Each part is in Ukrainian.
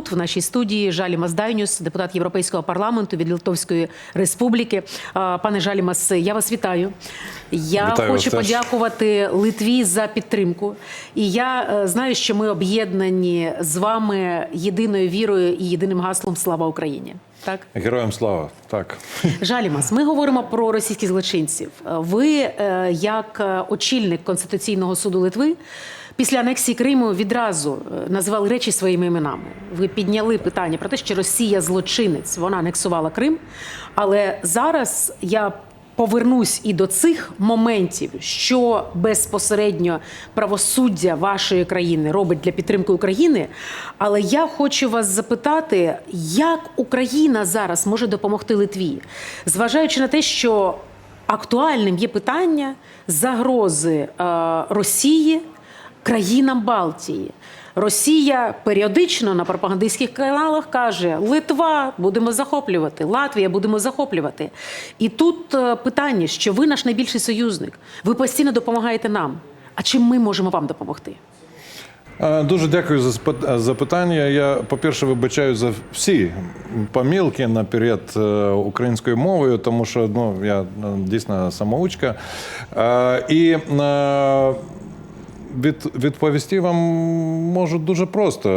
тут, в нашій студії, Жалімас Дайнюс, депутат Європейського парламенту від Литовської Республіки. Пане Жалімас, я вас вітаю. Я Вітаю хочу вас теж. подякувати Литві за підтримку. І я е, знаю, що ми об'єднані з вами єдиною вірою і єдиним гаслом Слава Україні. Так? Героям слава. Так. Жалімас, ми говоримо про російських злочинців. Ви, е, як е, очільник Конституційного суду Литви, після анексії Криму відразу назвали речі своїми іменами. Ви підняли питання про те, що Росія злочинець, вона анексувала Крим. Але зараз я повернусь і до цих моментів, що безпосередньо правосуддя вашої країни робить для підтримки України. Але я хочу вас запитати, як Україна зараз може допомогти Литві, зважаючи на те, що актуальним є питання загрози е, Росії країнам Балтії. Росія періодично на пропагандистських каналах каже: Литва будемо захоплювати, Латвія будемо захоплювати. І тут е, питання, що ви наш найбільший союзник, ви постійно допомагаєте нам. А чим ми можемо вам допомогти? Е, Дуже дякую за запитання. Я, по-перше, вибачаю за всі помилки наперед е, українською мовою, тому що ну, я е, дійсно самоучка. Е, І е, від, відповісти вам можу дуже просто.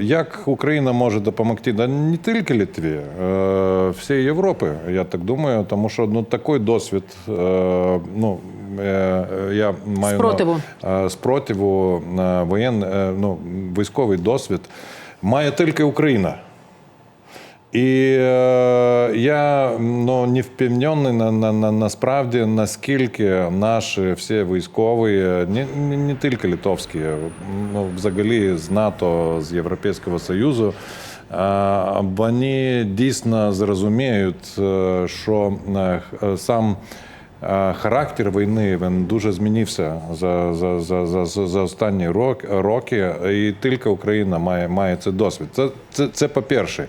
Е, Як Україна може допомогти да не тільки Литві, е, всій Європі, я так думаю, тому що ну, такий досвід, е, ну, я маю Спротиву. на- спротиву е, воєн, ну, військовий досвід має тільки Україна. І е, я ну, не впевнений на, на, на, насправді, наскільки наші всі військові, не, не, не тільки литовські, ну, взагалі з НАТО, з Європейського Союзу, е, вони дійсно зрозуміють, е, що е, сам Е, Характер війни він дуже змінився за, за, за, за, за останні рок, роки, і тільки Україна має, має цей досвід. Це, це, це по-перше.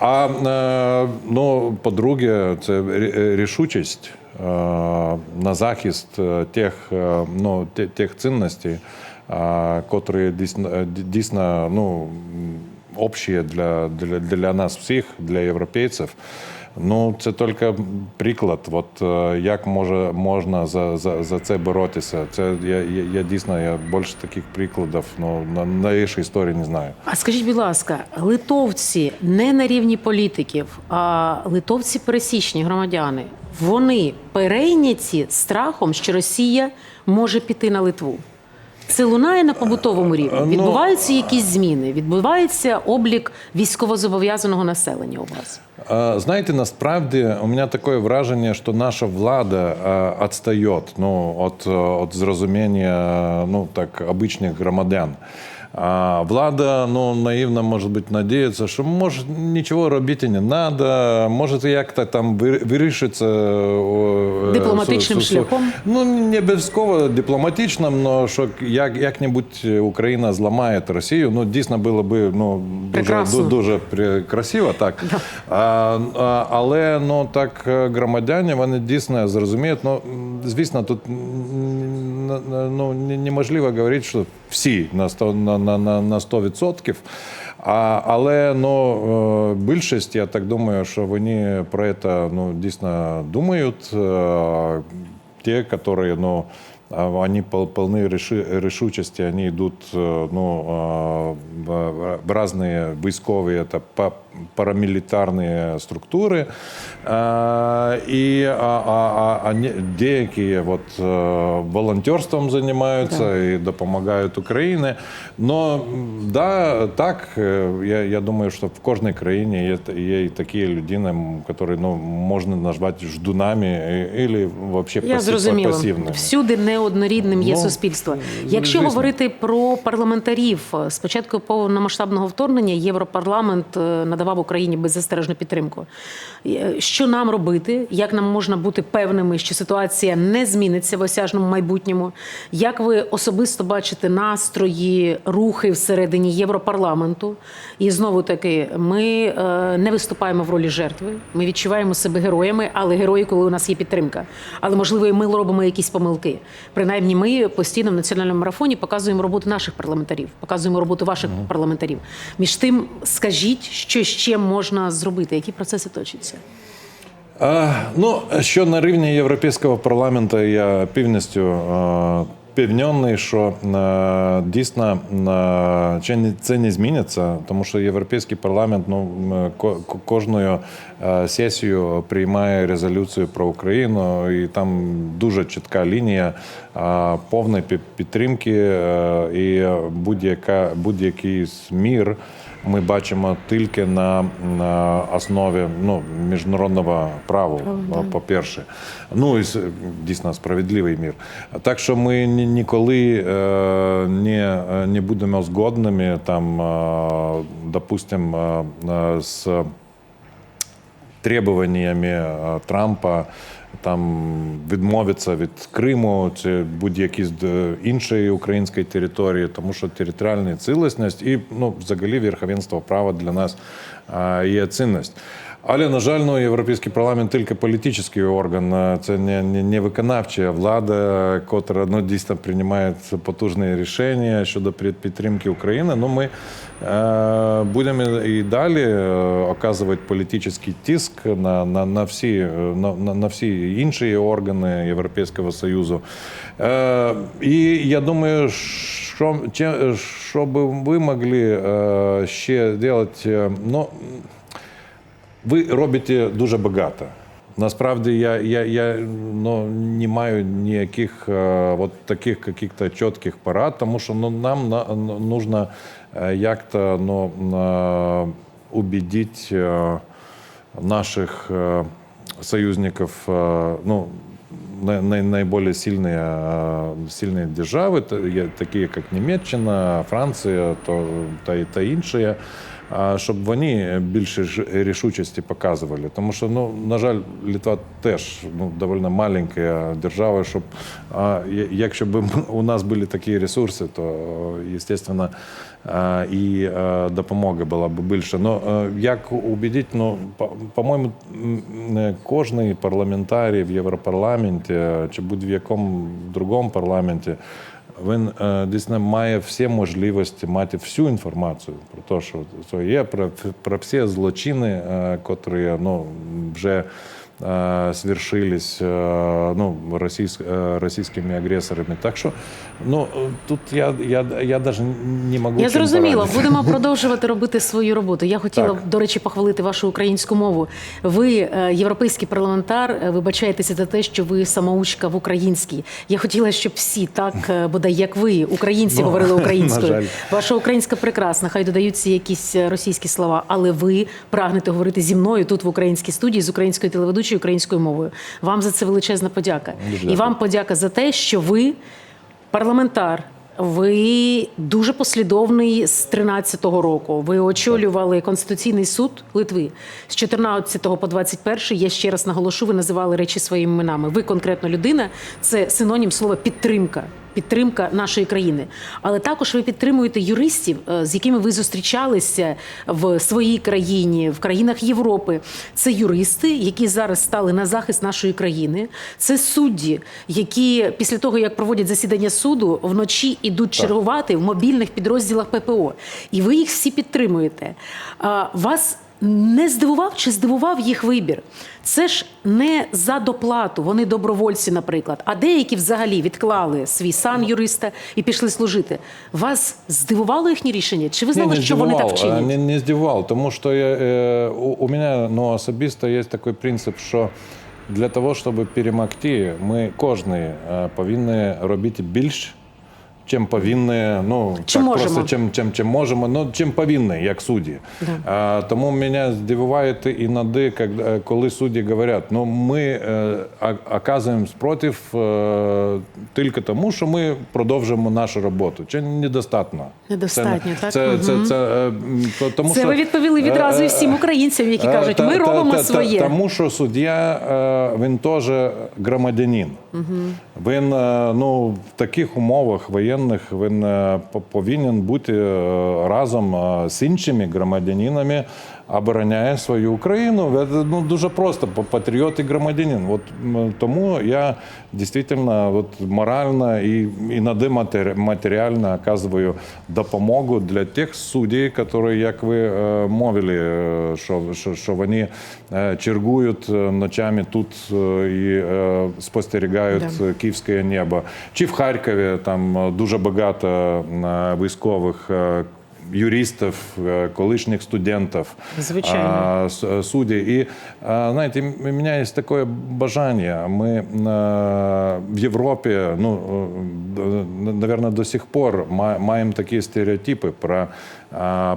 А е, ну, по-друге, це рішучість е, на захист е, тих, е, ну, тих цінностей, е, котрі дійсно, дійсно ну, общі для, для, для нас всіх, для європейців. Ну, це тільки приклад, от, е, як може, можна за, за, за це боротися. Це я, я, я дійсно я більше таких прикладів ну, на новішій історії не знаю. А скажіть, будь ласка, литовці не на рівні політиків, а литовці пересічні громадяни, вони перейняті страхом, що Росія може піти на Литву. Це лунає на побутовому рівні. Ну, Відбуваються якісь зміни, відбувається облік військовозобов'язаного населення у вас. Знаєте, насправді у мене таке враження, що наша влада відстає ну, від, от зрозуміння ну, так, обичних громадян. А влада ну, наивно, может быть, надеется, что может ничего робити не надо, может як-то там вирішиться е, Дипломатичним су- су- шляхом? Ну, не обов'язково дипломатичним, але що як, як-небудь Україна зламає Росію, ну, дійсно було б ну, дуже, Прекрасно. ду- дуже красиво, так. А, а, але ну, так громадяни, вони дійсно зрозуміють, ну, звісно, тут ну, неможливо говорити, що всі на 100%, на, на, на, на 100%. А, але ну, е, більшість, я так думаю, що вони про це ну, дійсно думають. Ті, Те, которые, ну, они пол- полны реши- решучести, они идут э, ну, а, в в разные військові, это па- парамілітарні структури. А, І а, а, а, а не- деякі от, е, волонтерством займаються і допомагають Україні. Но м, да, так, е, я, я думаю, що в кожній країні є, та- є і такі людини, м, які ну, можна назвати ждунами і- і взагалі Я зрозуміла. пасивними. Всюди неоднорідним є Ну, суспільство. Якщо говорити про парламентарів, з початку повномасштабного вторгнення Європарламент е, надавав Україні беззастережну підтримку. Е, Що нам робити? Як нам можна бути певними, що ситуація не зміниться в осяжному майбутньому? Як ви особисто бачите настрої, рухи всередині Європарламенту? І знову таки, ми е, не виступаємо в ролі жертви. Ми відчуваємо себе героями, але герої, коли у нас є підтримка. Але можливо, і ми робимо якісь помилки. Принаймні ми постійно в національному марафоні показуємо роботу наших парламентарів, показуємо роботу ваших парламентарів. Між тим, скажіть, що ще можна зробити, які процеси точаться? Ну, що на рівні Європейського парламенту я повністю е, певнений, що е, дійсно е, це не- зміниться, тому що Європейський парламент ну, кожною е, сесією приймає резолюцію про Україну, і там дуже чітка лінія повної підтримки і будь-яка будь-який мір ми бачимо тільки на, на основі ну, міжнародного права, по-перше. Ну і дійсно справедливий мір. Так що ми ні- ніколи е, не, не будемо згодними там, е, допустимо, е, е, з требуваннями е, Трампа там відмовиться від Криму чи будь-які з е, іншої української території, тому що територіальна цілісність і ну, взагалі верховенство права для нас е, є цінність. Але, на жаль, ну, Європейський парламент тільки політичний орган, це не, не, не виконавча влада, котра ну, дійсно приймає потужні рішення щодо під- підтримки України. Ну, ми е, будемо і далі е, оказувати політичний тиск на, на, на, всі, е, на, на, всі інші органи Європейського Союзу. Е, і я думаю, що, що би ви могли е, ще робити, ну, ви робите дуже багато. Насправді я, я, я ну, не маю ніяких е, от таких каких-то чітких порад, тому що ну, нам на, ну, нужно е, як-то ну, на, убедить е, наших е, союзников, е, ну, най- най- наиболее сильные, э, сильные держави, та- є такі як Німеччина, Франція то, та, та інші, а, щоб вони більше рішучості показували. Тому що, ну, на жаль, Литва теж ну, доволі маленька держава, щоб якщо б у нас були такі ресурси, то, звісно, і допомога була б більше. Ну, як убедити, ну, по- по-моєму, кожний парламентарій в Європарламенті чи будь-в якому другому парламенті, він е, дійсно має всі можливості мати всю інформацію про те, що це є, про, про всі злочини, е, котрі ну, вже свершились е, ну, російсь, е, російськими агресорами. Так що ну, тут я, я, я навіть не можу. Я зрозуміла, порадити. будемо продовжувати робити свою роботу. Я хотіла, Так. до речі, похвалити вашу українську мову. Ви, е, європейський парламентар, е, вибачаєтеся за те, що ви самоучка в українській. Я хотіла, щоб всі, так е, бодай як ви, українці, Ну, говорили українською. Ваша українська прекрасна, хай додаються якісь російські слова, але ви прагнете говорити зі мною тут в українській студії з українською телеведучою українською мовою. Вам за це величезна подяка. Дуже І вам подяка за те, що ви парламентар. Ви дуже послідовний з 13-го року. Ви очолювали Конституційний суд Литви з 14 по 21. Я ще раз наголошу, ви називали речі своїми іменами. Ви конкретно людина, це синонім слова підтримка. Підтримка нашої країни, але також ви підтримуєте юристів, е, з якими ви зустрічалися в своїй країні, в країнах Європи. Це юристи, які зараз стали на захист нашої країни. Це судді, які після того як проводять засідання суду, вночі ідуть чергувати в мобільних підрозділах ППО. І ви їх всі підтримуєте. Вас не здивував чи здивував їх вибір? Це ж не за доплату, вони добровольці, наприклад. А деякі взагалі відклали свій сан юриста і пішли служити. Вас здивувало їхнє рішення? Чи ви знали, Ні, не що вони так вчинять? Не, не здивував, тому що я, е, у, у мене ну, особисто є такий принцип, що для того, щоб перемогти, ми кожен повинні робити більше, чим повинні, ну Чим так можемо. просто чим, чим, чим можемо, ну чим повинні, як судді. А, тому мене здивує іноді, коли- коли судді говорять, ну ми е, а- оказуємо спротив е, тільки тому, що ми продовжуємо нашу роботу. Чи недостатньо? Недостатньо, це, так? Це, це, це, е, м, то- тому Це що, ви відповіли відразу і всім українцям, які е, кажуть, та- ми та- робимо та- та- своє. Тому що суддя е, він теж громадянин. Він е, ну, в таких умовах воєнних воєнних він е, повинен бути е, разом е, з іншими громадянинами, обороняє свою Україну. Це, ну, дуже просто, па- патріот і громадянин. От, тому я дійсно от, морально і іноді матері- матеріально оказую допомогу для тих суддів, які, як ви е, мовили, е, що, що, що вони е, чергують ночами тут і спостерігають Да. київське небо. Чи в Харкові там дуже багато військових. Е, Юристів, е, колишніх студентів, Звичайно. а, с- судей. И, знаете, у меня есть такое бажание. Мы в Европе, ну, наверное, до сих пор ма- маємо такі стереотипи про,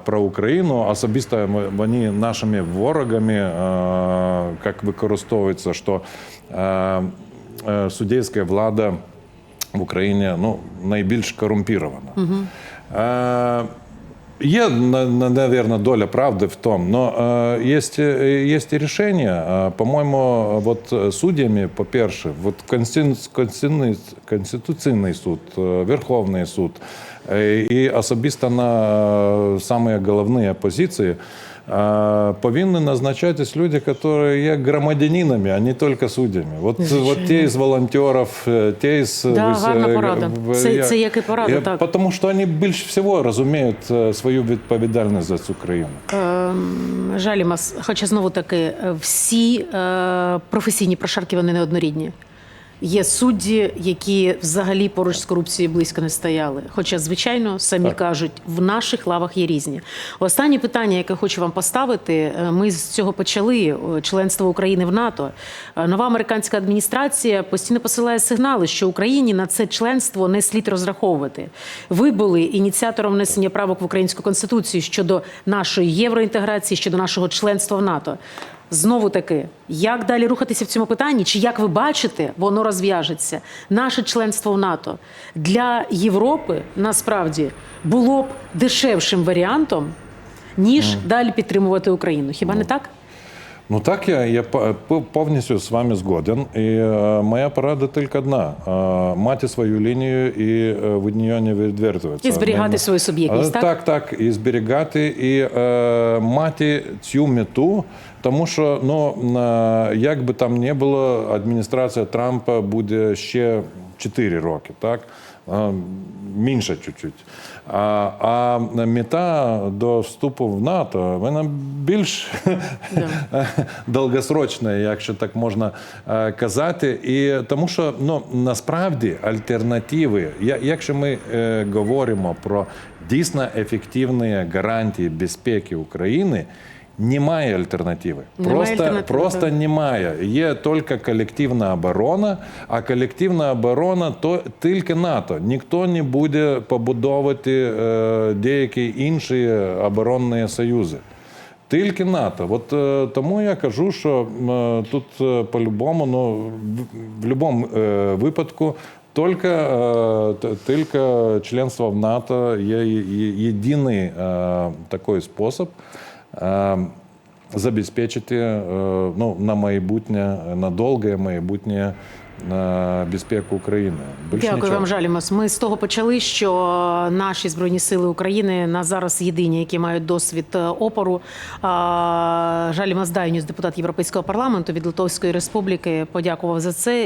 про Україну. Особисто вони нашими ворогами як використовуються, що е, суддівська влада в Україні ну, найбільш корумпірована. Е, Є, на- на- наверное, доля правды в том, но э, есть, э, есть и решение. Э, по-моему, вот э, судьями, по-перше, вот Конститу- Конституційний, Конституційний суд, э, Верховний суд э, і особисто на э, самі головні позиції э, повинні назначатись люди, які є громадянинами, а не тільки суддями. Вот, вот те из волонтеров, э, те из... Да, из, гарна э, порада. в- Це- я- це як і порада, я- так. Тому що вони більш всього розуміють е, свою відповідальність за цю країну. Ем, Жалімас, хоча знову таки е, всі е, професійні прошарки вони неоднорідні. Є судді, які взагалі поруч з корупцією близько не стояли. Хоча, звичайно, самі Так. кажуть, в наших лавах є різні. Останнє питання, яке хочу вам поставити, е, ми з цього почали е, членство України в НАТО. Е, Нова американська адміністрація постійно посилає сигнали, що Україні на це членство не слід розраховувати. Ви були ініціатором внесення правок в українську конституцію щодо нашої євроінтеграції, щодо нашого членства в НАТО. Знову таки, як далі рухатися в цьому питанні? Чи як ви бачите, воно розв'яжеться? Наше членство в НАТО для Європи насправді було б дешевшим варіантом, ніж далі підтримувати Україну. Хіба не так? Ну так я, я по- по- повністю з вами згоден. І е, моя порада тільки одна: е, мати свою лінію і е, від неї не відвертуватися. І зберігати Не- свою суб'єктність, Е, так? Так, так, і зберігати, і е, мати цю мету. Тому що, ну, е, як би там не було, адміністрація Трампа буде ще 4 роки, так? Е, Менше чуть-чуть. А, а мета до вступу в НАТО, вона більш довгосрочна, якщо так можна е, казати. І тому що ну, насправді альтернативи, якщо ми е, говоримо про дійсно ефективні гарантії безпеки України. Немає альтернативи. Немає просто, альтернативи, просто немає. Є тільки колективна оборона, а колективна оборона то тільки НАТО. Ніхто не буде побудовувати е, деякі інші оборонні союзи. Тільки НАТО. От е, тому я кажу, що е, тут е, по-любому, ну, в, в будь-якому е, випадку. Тільки, е, тільки членство в НАТО є єдиний е, такий спосіб забезпечити е, ну, на майбутнє, на довге майбутнє е, безпеку України. Більше Дякую нічого. вам, Жалімас. Ми з того почали, що наші збройні сили України на зараз єдині, які мають досвід е, опору. Жалімас Дайнюс, депутат Європейського парламенту від Литовської Республіки, подякував за це.